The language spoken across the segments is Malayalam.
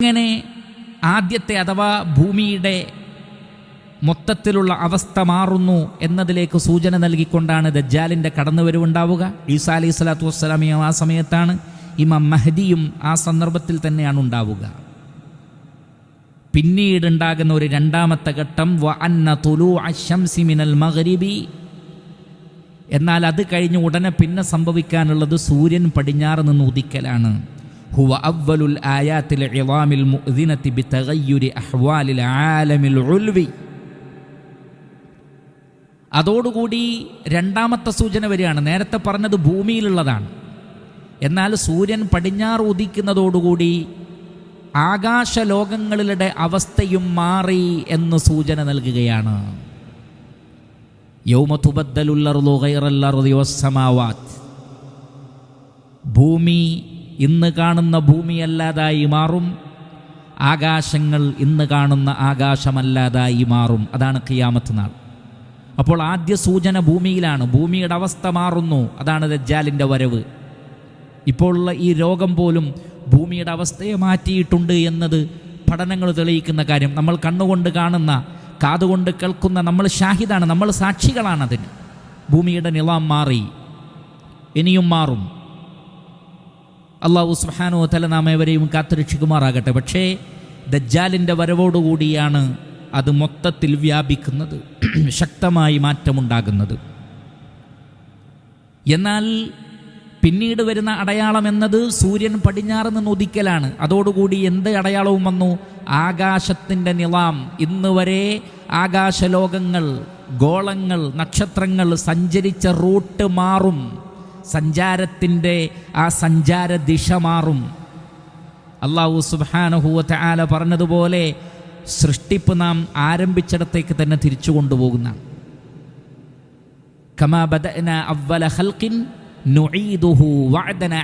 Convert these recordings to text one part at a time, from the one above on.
അങ്ങനെ ആദ്യത്തെ അഥവാ ഭൂമിയുടെ മൊത്തത്തിലുള്ള അവസ്ഥ മാറുന്നു എന്നതിലേക്ക് സൂചന നൽകിക്കൊണ്ടാണ് ദജ്ജാലിന്റെ കടന്നുവരവുണ്ടാവുക. ഈസാ അലൈഹി സ്വലാത്തു വസ്സലാമിയും ആ സമയത്താണ് ഇമാം മഹദിയും ആ സന്ദർഭത്തിൽ തന്നെയാണ് ഉണ്ടാവുക. പിന്നീട് ഉണ്ടാകുന്ന ഒരു രണ്ടാമത്തെ ഘട്ടം വ അന്ന തുലു അശംസി മിനൽ മഗ്രിബി. എന്നാൽ അത് കഴിഞ്ഞ് ഉടനെ പിന്നെ സംഭവിക്കാനുള്ളത് സൂര്യൻ പടിഞ്ഞാറ് നിന്ന് ഉദിക്കലാണ്. ഹുവ അവലുൽ ആയാത്തിൽ ഇളാമിൽ മുഅ്ദിനത്തി ബിതഗയ്യുരി അഹ്വാലിൽ ആലമിൽ ഉൽവി. അതോടുകൂടി രണ്ടാമത്തെ സൂചന വരികയാണ്. നേരത്തെ പറഞ്ഞത് ഭൂമിയിലുള്ളതാണ്. എന്നാൽ സൂര്യൻ പടിഞ്ഞാറ് ഉദിക്കുന്നതോടുകൂടി ആകാശലോകങ്ങളിലെ അവസ്ഥയും മാറി എന്ന് സൂചന നൽകുകയാണ്. യൗമ തുബദ്ദലുല്ലറുദു ഗൈറല്ലറുദി വസ്സമാവാത്ത്. ഭൂമി ഇന്ന് കാണുന്ന ഭൂമിയല്ലാതായി മാറും. ആകാശങ്ങൾ ഇന്ന് കാണുന്ന ആകാശമല്ലാതായി മാറും. അതാണ് ഖിയാമത്ത് നാൾ. അപ്പോൾ ആദ്യ സൂചന ഭൂമിയിലാണ്. ഭൂമിയുടെ അവസ്ഥ മാറുന്നു. അതാണ് ദജ്ജാലിന്റെ വരവ്. ഇപ്പോഴുള്ള ഈ രോഗം പോലും ഭൂമിയുടെ അവസ്ഥയെ മാറ്റിയിട്ടുണ്ട് എന്നത് പഠനങ്ങൾ തെളിയിക്കുന്ന കാര്യം. നമ്മൾ കണ്ണുകൊണ്ട് കാണുന്ന കാതുകൊണ്ട് കേൾക്കുന്ന നമ്മൾ ഷാഹിദാണ്. നമ്മൾ സാക്ഷികളാണ് അതിന് ഭൂമിയുടെ നിളം മാറി. ഇനിയും മാറും. അള്ളാഹു സുഹാനോ തല നാം ഏവരെയും കാത്തുരക്ഷിക്കുമാറാകട്ടെ. പക്ഷേ ദജ്ജാലിന്റെ വരവോടുകൂടിയാണ് അത് മൊത്തത്തിൽ വ്യാപിക്കുന്നത്. ശക്തമായി മാറ്റമുണ്ടാകുന്നത്. എന്നാൽ പിന്നീട് വരുന്ന അടയാളം എന്നത് സൂര്യൻ പടിഞ്ഞാറ് നിന്ന് ഉദിക്കലാണ് അതോടുകൂടി എന്ത് അടയാളവും വന്നു? ആകാശത്തിന്റെ നിലാം. ഇന്ന് വരെ ആകാശലോകങ്ങൾ ഗോളങ്ങൾ നക്ഷത്രങ്ങൾ സഞ്ചരിച്ച റൂട്ട് മാറും. സഞ്ചാരത്തിന്റെ ആ സഞ്ചാര ദിശ മാറും. അള്ളാഹു സുബാനഹുവത്തെ ആല പറഞ്ഞതുപോലെ സൃഷ്ടിപ്പ് നാം ആരംഭിച്ചിടത്തേക്ക് തന്നെ തിരിച്ചു കൊണ്ടുപോകുന്ന. നുഈദുഹു വഅദന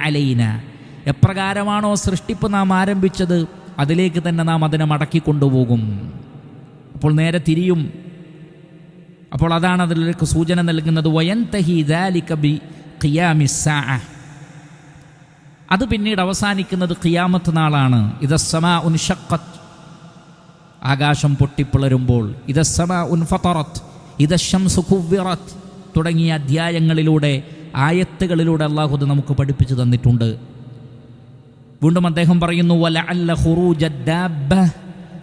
എപ്രകാരമാണോ സൃഷ്ടിപ്പ് നാം ആരംഭിച്ചത് അതിലേക്ക് തന്നെ നാം അതിനെ മടക്കി കൊണ്ടുപോകും. അപ്പോൾ നേരെ തിരിയും. അപ്പോൾ അതാണ് അതിലേക്ക് സൂചന നൽകുന്നത്. വയൻതഹി ദാലിക ബി ഖിയാമിസ്സാഅ അത് പിന്നീട് അവസാനിക്കുന്നത് ഖിയാമത്ത് നാളാണ്. ഇതസ്സമാ ഉൻഷക്കത്ത് ആകാശം പൊട്ടിപ്പിളരുമ്പോൾ ഇതസ്സമാ ഉൻഫത്തറത്ത് ഇതശംസു കുവ്വിറത്ത് തുടങ്ങിയ അധ്യായങ്ങളിലൂടെ ആയത്തുകളിലൂടെ അള്ളാഹുദ് നമുക്ക് പഠിപ്പിച്ചു തന്നിട്ടുണ്ട്. വീണ്ടും അദ്ദേഹം പറയുന്നു വല അല്ല ദാബ്ബ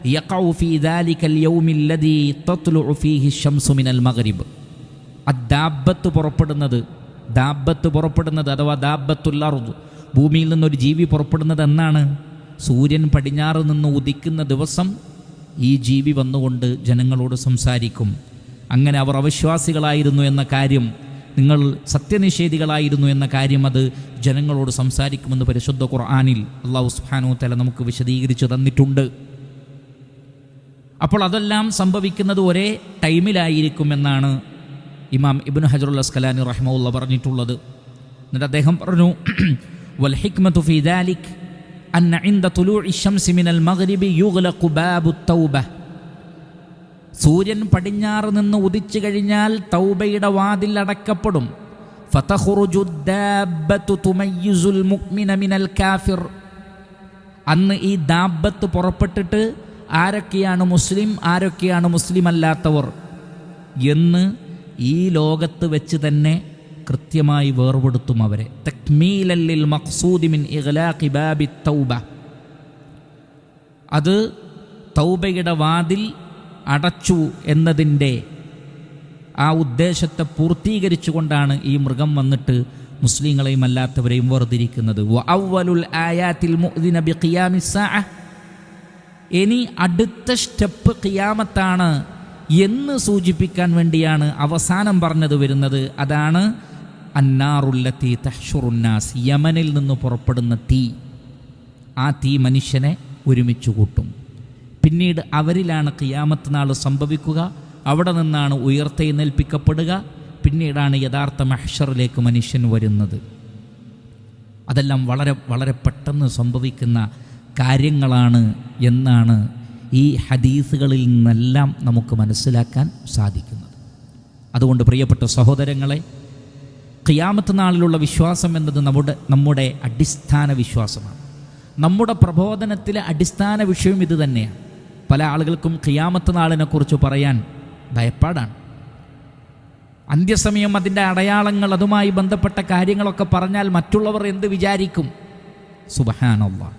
യഖഉ ഫീ ദാലികൽ യൗമിൽ ലദീ തത്ലുഉ ഫീഹി ശംസു മിനൽ മഗ്രിബ്. അദ്ദാബത്ത് പുറപ്പെടുന്നത് ദാബത്ത് പുറപ്പെടുന്നത് അഥവാ ദാബത്തുൽ അർദ്. ഭൂമിയിൽ നിന്നൊരു ജീവി പുറപ്പെടുന്നത് എന്നാണ്? സൂര്യൻ പടിഞ്ഞാറ് നിന്ന് ഉദിക്കുന്ന ദിവസം ഈ ജീവി വന്നുകൊണ്ട് ജനങ്ങളോട് സംസാരിക്കും. അങ്ങനെ അവർ അവിശ്വാസികളായിരുന്നു എന്ന കാര്യം നിങ്ങൾ സത്യനിഷേധികളായിരുന്നു എന്ന കാര്യം അത് ജനങ്ങളോട് സംസാരിക്കുമെന്ന് പരിശുദ്ധ ഖുർആാനിൽ അള്ളാഹു സുഹാനു തല നമുക്ക് വിശദീകരിച്ചു തന്നിട്ടുണ്ട്. അപ്പോൾ അതെല്ലാം സംഭവിക്കുന്നത് ഒരേ ടൈമിലായിരിക്കുമെന്നാണ് ഇമാം ഇബ്നു ഹജറുൽ അസ്കലാനി റഹ്മുള്ള പറഞ്ഞിട്ടുള്ളത്. എന്നിട്ട് അദ്ദേഹം പറഞ്ഞു വൽ ഹിക്മതു ഫി ദാലിക് അന്ന ഇൻദ തുലൂഇ ശംസി മിനൽ മഗ്രിബി യുഗ്ലഖു ബാബു തൗബ. സൂര്യൻ പടിഞ്ഞാറ് നിന്ന് ഉദിച്ചു കഴിഞ്ഞാൽ തൗബയുടെ വാതിൽ അടക്കപ്പെടും തുമയ്യിസുൽ മുഅ്മിന മിനൽ കാഫിർ. അന്ന് ഈ ദാബത്ത് പുറപ്പെട്ടിട്ട് ആരൊക്കെയാണ് മുസ്ലിം ആരൊക്കെയാണ് മുസ്ലിം അല്ലാത്തവർ എന്ന് ഈ ലോകത്ത് വെച്ച് തന്നെ കൃത്യമായി വേർപെടുത്തും അവരെ. തക്മീലല്ലിൽ മഖ്സൂദിമിൻ ഇഖ്ലാഖി ബാബി തൗബ. അത് തൗബയുടെ വാതിൽ അടച്ചു എന്നതിന്റെ ആ ഉദ്ദേശത്തെ പൂർത്തീകരിച്ചുകൊണ്ടാണ് ഈ മൃഗം വന്നിട്ട് മുസ്ലിങ്ങളെയും അല്ലാത്തവരെയും വേർതിരിക്കുന്നത്. ഇനി അടുത്ത സ്റ്റെപ്പ് ഖിയാമത്താണ് എന്ന് സൂചിപ്പിക്കാൻ വേണ്ടിയാണ് അവസാനം പറഞ്ഞത് വരുന്നത്. അതാണ് അന്നാറുല്ലത്തി തഹ്ഷുറുന്നാസ് യമനിൽ നിന്ന് പുറപ്പെടുന്ന തീ. ആ തീ മനുഷ്യനെ ഒരുമിച്ച് കൂട്ടും. പിന്നീട് അവരിലാണ് കിയാമത്ത് നാൾ സംഭവിക്കുക. അവിടെ നിന്നാണ് ഉയർത്തെഴുന്നേൽപ്പിക്കപ്പെടുക. പിന്നീടാണ് യഥാർത്ഥ മഹ്ഷറിലേക്ക് മനുഷ്യൻ വരുന്നത്. അതെല്ലാം വളരെ വളരെ പെട്ടെന്ന് സംഭവിക്കുന്ന കാര്യങ്ങളാണ് എന്നാണ് ഈ ഹദീസുകളിൽ നിന്നെല്ലാം നമുക്ക് മനസ്സിലാക്കാൻ സാധിക്കുന്നത്. അതുകൊണ്ട് പ്രിയപ്പെട്ട സഹോദരങ്ങളെ ഖിയാമത്ത് നാളിലുള്ള വിശ്വാസം എന്നത് നമ്മുടെ നമ്മുടെ അടിസ്ഥാന വിശ്വാസമാണ്. നമ്മുടെ പ്രബോധനത്തിലെ അടിസ്ഥാന വിഷയം ഇത് തന്നെയാണ്. പല ആളുകൾക്കും ഖിയാമത്ത് നാളിനെക്കുറിച്ച് പറയാൻ ഭയപ്പാടാണ്. അന്ത്യസമയം അതിന്റെ അടയാളങ്ങൾ അതുമായി ബന്ധപ്പെട്ട കാര്യങ്ങളൊക്കെ പറഞ്ഞാൽ മറ്റുള്ളവർ എന്ത് വിചാരിക്കും? സുബഹാനുള്ള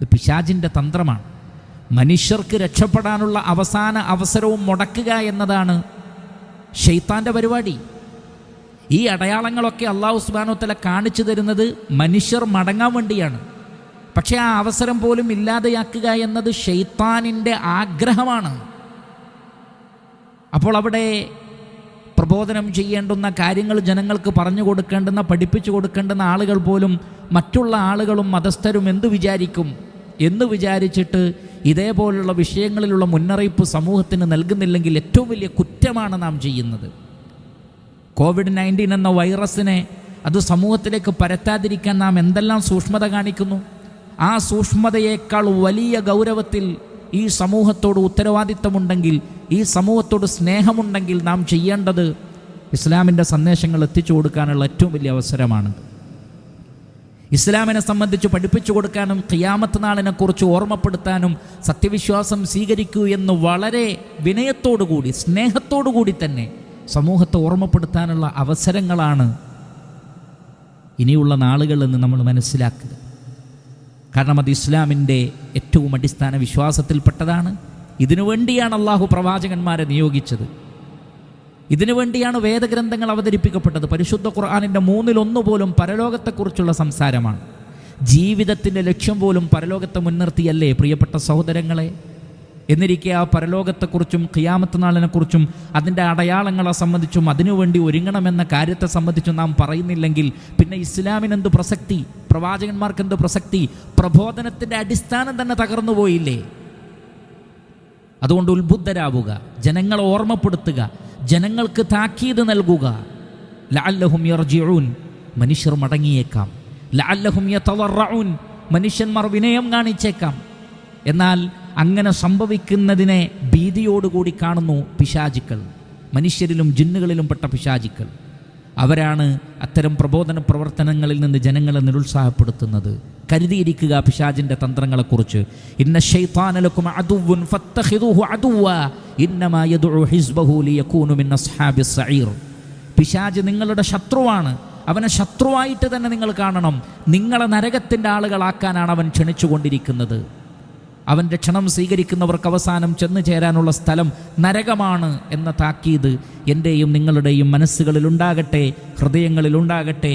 ഇത് പിശാജിന്റെ തന്ത്രമാണ്. മനുഷ്യർക്ക് രക്ഷപ്പെടാനുള്ള അവസാന അവസരവും മുടക്കുക എന്നതാണ് ഷെയ്ത്താന്റെ പരിപാടി. ഈ അടയാളങ്ങളൊക്കെ അള്ളാഹു സുബാനോത്തല കാണിച്ചു തരുന്നത് മനുഷ്യർ മടങ്ങാൻ വേണ്ടിയാണ്. പക്ഷേ ആ അവസരം പോലും ഇല്ലാതെയാക്കുക എന്നത് ഷെയ്ത്താനിന്റെ ആഗ്രഹമാണ്. അപ്പോൾ അവിടെ പ്രബോധനം ചെയ്യേണ്ടുന്ന കാര്യങ്ങൾ ജനങ്ങൾക്ക് പറഞ്ഞു കൊടുക്കേണ്ടുന്ന പഠിപ്പിച്ചു കൊടുക്കേണ്ടുന്ന ആളുകൾ പോലും മറ്റുള്ള ആളുകളും മതസ്ഥരും എന്തു വിചാരിക്കും? എന്ന് വിചാരിച്ചിട്ട് ഇതേപോലുള്ള വിഷയങ്ങളിലുള്ള മുന്നറിയിപ്പ് സമൂഹത്തിന് നൽകുന്നില്ലെങ്കിൽ ഏറ്റവും വലിയ കുറ്റമാണ് നാം ചെയ്യുന്നത്. കോവിഡ് നയന്റീൻ എന്ന വൈറസിനെ അത് സമൂഹത്തിലേക്ക് പരത്താതിരിക്കാൻ നാം എന്തെല്ലാം സൂക്ഷ്മത കാണിക്കുന്നു? ആ സൂക്ഷ്മതയേക്കാൾ വലിയ ഗൗരവത്തിൽ ഈ സമൂഹത്തോട് ഉത്തരവാദിത്തമുണ്ടെങ്കിൽ ഈ സമൂഹത്തോട് സ്നേഹമുണ്ടെങ്കിൽ നാം ചെയ്യേണ്ടത് ഇസ്ലാമിന്റെ സന്ദേശങ്ങൾ എത്തിച്ചു കൊടുക്കാനുള്ള ഏറ്റവും വലിയ അവസരമാണ്. ഇസ്ലാമിനെ സംബന്ധിച്ച് പഠിപ്പിച്ചു കൊടുക്കാനും ഖിയാമത്ത് നാളിനെക്കുറിച്ച് ഓർമ്മപ്പെടുത്താനും സത്യവിശ്വാസം സ്വീകരിക്കൂ എന്ന് വളരെ വിനയത്തോടുകൂടി സ്നേഹത്തോടുകൂടി തന്നെ സമൂഹത്തെ ഓർമ്മപ്പെടുത്താനുള്ള അവസരങ്ങളാണ് ഇനിയുള്ള നാളുകളെന്ന് നമ്മൾ മനസ്സിലാക്കുക. കാരണം അത് ഇസ്ലാമിന്റെ ഏറ്റവും അടിസ്ഥാന വിശ്വാസത്തിൽപ്പെട്ടതാണ്. ഇതിനു വേണ്ടിയാണ് അള്ളാഹു പ്രവാചകന്മാരെ നിയോഗിച്ചത്. ഇതിനു വേണ്ടിയാണ് വേദഗ്രന്ഥങ്ങൾ അവതരിപ്പിക്കപ്പെട്ടത്. പരിശുദ്ധ ഖുർആാനിന്റെ മൂന്നിലൊന്നു പോലും പരലോകത്തെക്കുറിച്ചുള്ള സംസാരമാണ്. ജീവിതത്തിന്റെ ലക്ഷ്യം പോലും പരലോകത്തെ മുൻനിർത്തിയല്ലേ പ്രിയപ്പെട്ട സഹോദരങ്ങളെ? എന്നിരിക്കെ ആ പരലോകത്തെക്കുറിച്ചും ഖിയാമത്ത് നാളിനെക്കുറിച്ചും അതിന്റെ അടയാളങ്ങളെ സംബന്ധിച്ചും അതിനുവേണ്ടി ഒരുങ്ങണമെന്ന കാര്യത്തെ സംബന്ധിച്ചും നാം പറയുന്നില്ലെങ്കിൽ പിന്നെ ഇസ്ലാമിനെന്ത് പ്രസക്തി? പ്രവാചകന്മാർക്ക് എന്ത് പ്രസക്തി? പ്രബോധനത്തിന്റെ അടിസ്ഥാനം തന്നെ തകർന്നു പോയില്ലേ? അതുകൊണ്ട് ഉത്ബുദ്ധരാവുക ജനങ്ങളെ ഓർമ്മപ്പെടുത്തുക ജനങ്ങൾക്ക് താക്കീത് നൽകുക. ലഅല്ലഹും യർജിഊൻ. മനുഷ്യർ മടങ്ങിയേക്കാം. ലഅല്ലഹും യതവറഊൻ മനുഷ്യന്മാർ വിനയം കാണിച്ചേക്കാം. എന്നാൽ അങ്ങനെ സംഭവിക്കുന്നതിനെ ഭീതിയോടുകൂടി കാണുന്നു പിശാചിക്കൾ. മനുഷ്യരിലും ജിന്നുകളിലും പെട്ട പിശാചിക്കൾ. അവരാണ് അത്തരം പ്രബോധന പ്രവർത്തനങ്ങളിൽ നിന്ന് ജനങ്ങളെ നിരുത്സാഹപ്പെടുത്തുന്നത്. കരുതിയിരിക്കുക പിശാജിന്റെ തന്ത്രങ്ങളെക്കുറിച്ച്. ഇന്ന ഷെയ്ത്താനലക്കും പിശാജ് നിങ്ങളുടെ ശത്രുവാണ്. അവനെ ശത്രുവായിട്ട് തന്നെ നിങ്ങൾ കാണണം. നിങ്ങളെ നരകത്തിന്റെ ആളുകളാക്കാനാണ് അവൻ ക്ഷണിച്ചുകൊണ്ടിരിക്കുന്നത്. അവന്റെ രക്ഷണം സ്വീകരിക്കുന്നവർക്ക് അവസാനം ചെന്നു ചേരാനുള്ള സ്ഥലം നരകമാണ് എന്ന താക്കീത് എന്റെയും നിങ്ങളുടെയും ഹൃദയങ്ങളിൽ ഉണ്ടാകട്ടെ